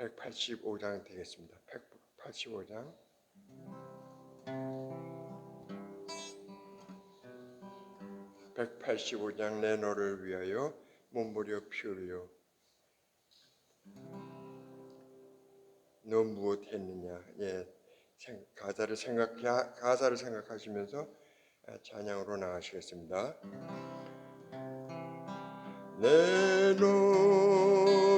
185장 되겠습니다. 185장. 185장 내 너를 위하여 몸부려 피우려 너 무엇 했느냐 예 가사를 생각 가사를 생각하시면서 아, 찬양으로 나가시겠습니다 내 너.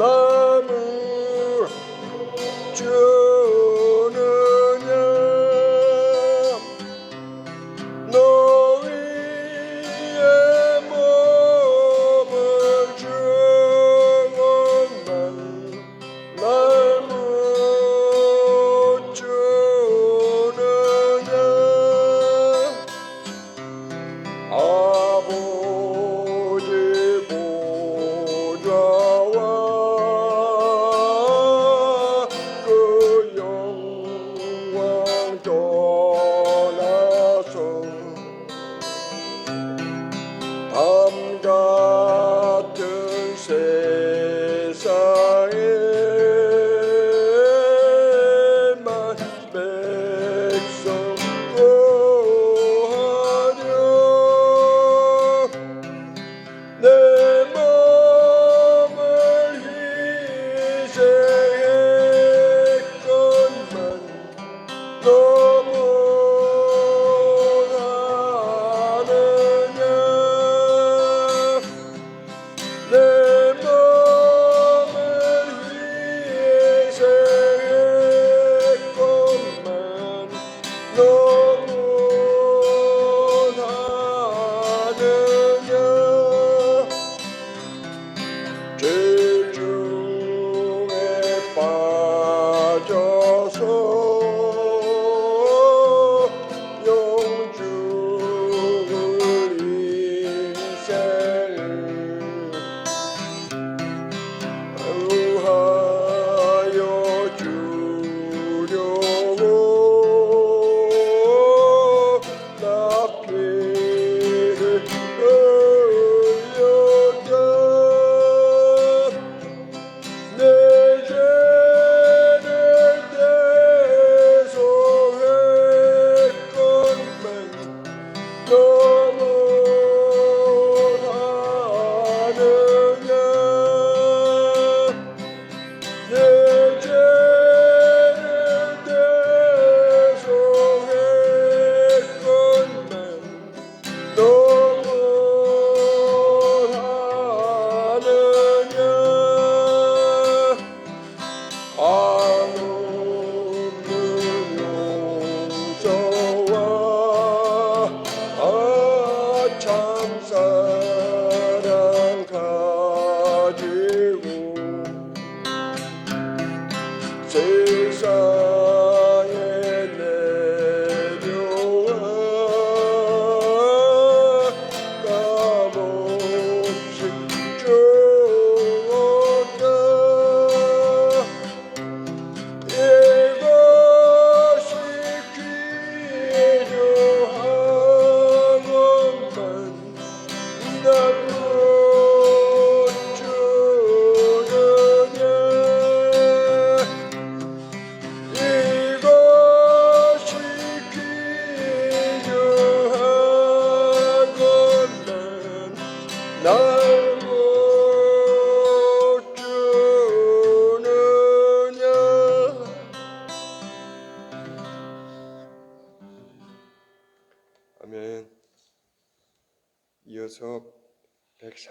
Glamour.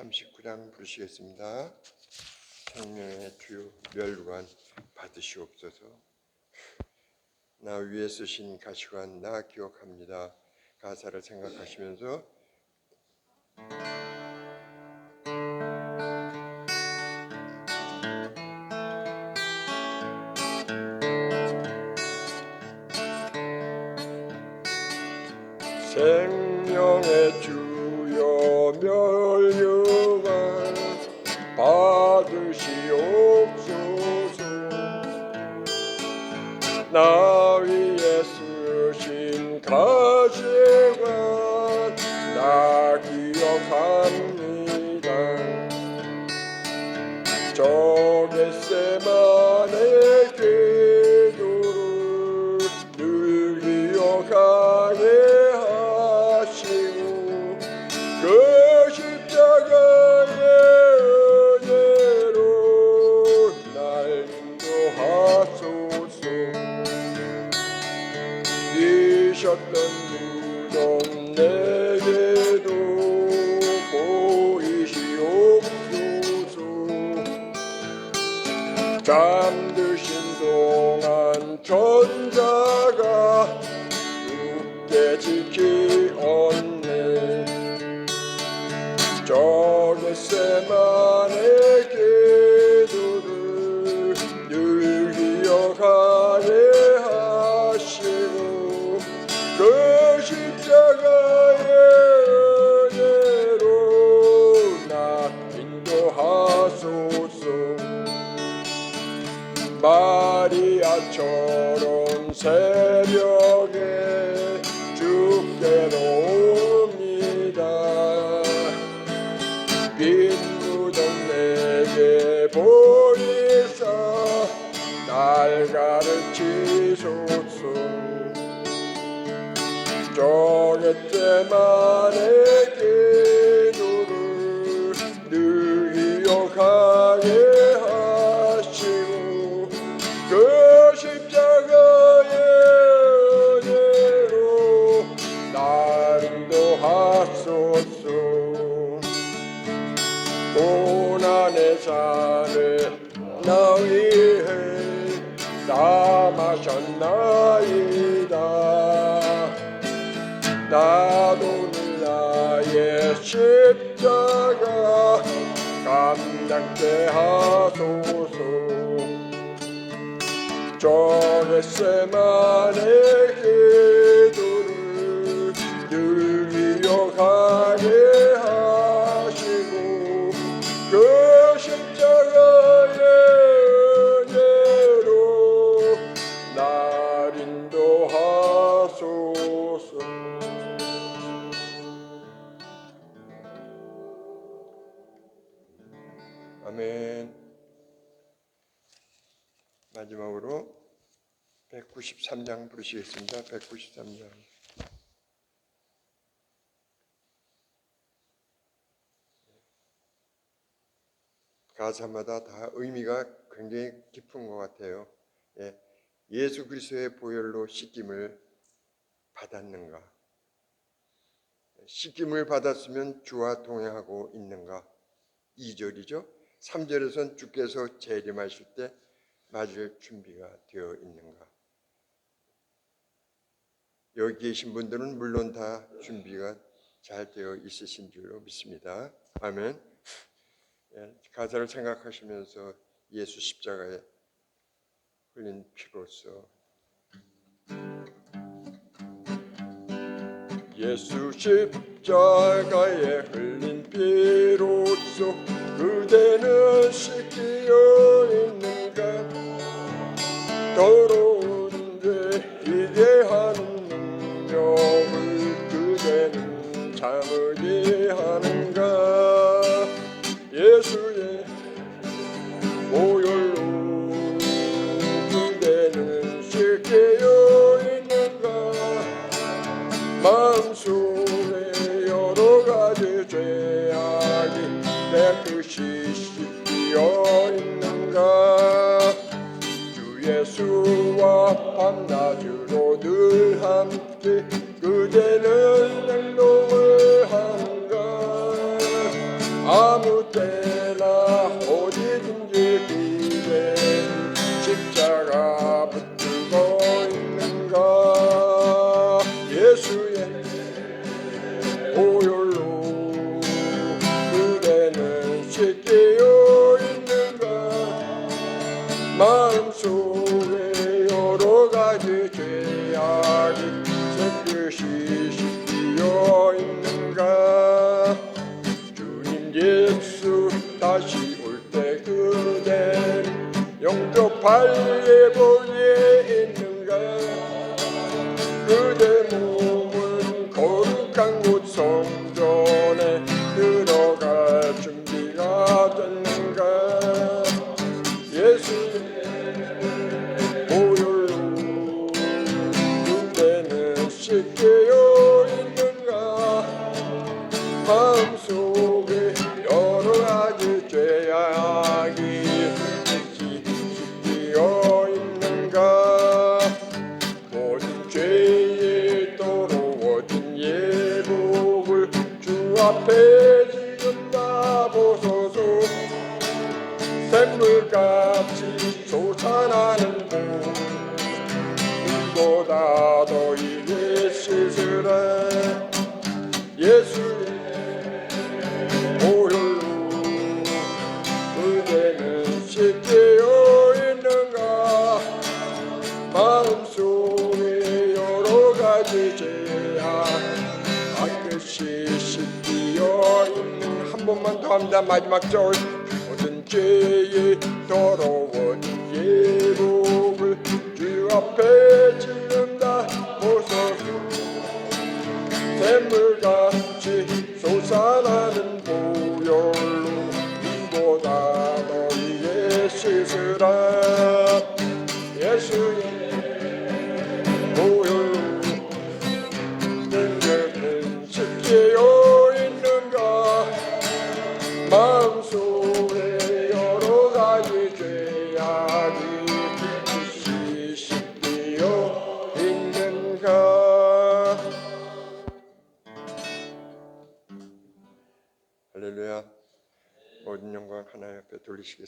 39장 부르시겠습니다. 생명의 주요 멸관 받으시옵소서. 나 위에 쓰신 가시관 나 기억합니다. 가사를 생각하시면서 생 나 동안 천자가 마리아처럼 새벽에 주께로 옵니다. 빈 무덤 내게 보이사 날 가르치소서 저의 때만의 고난의 나 위해 담아셨나이다. 나도 늘 나의 십자가 감당케 하소서. 저의 세만의 기 아멘 마지막으로 193장 부르시겠습니다. 193장. 가사마다 다 의미가 굉장히 깊은 것 같아요. 예, 예수 그리스도의 보혈로 씻김을 받았는가? 씻김을 받았으면 주와 동행하고 있는가? 2절이죠. 3절에서는 주께서 재림하실 때 맞을 준비가 되어 있는가? 여기 계신 분들은 물론 다 준비가 잘 되어 있으신 줄로 믿습니다. 아멘. 예, 가사를 생각하시면서 예수 십자가에 흘린 피로써 예수 십 자가에 흘린 피로써 그대는 씻기어 있는가? 더러운 죄 이게 하는 능력을 그대는 참으게 예수와 밤낮으로 늘 함께 그대는 행동을 한가 아무 때나 어디든지 그대 십자가 붙들고 있는가. 예수의 보혈로 그대는 쉽게 예 씻으라 예수의 보혈로 그대는 씻기어 있는가? 마음속에 여러 가지 죄악 깨끗이 씻기어 있는 한 번만 더 합니다. 마지막 절 모든 죄에 더러워진 예복을 주 앞에 지 샘물같이 솟아나는 보혈로 이보다 너희의 씻으라. 예수의 보혈로 능력은 씻기어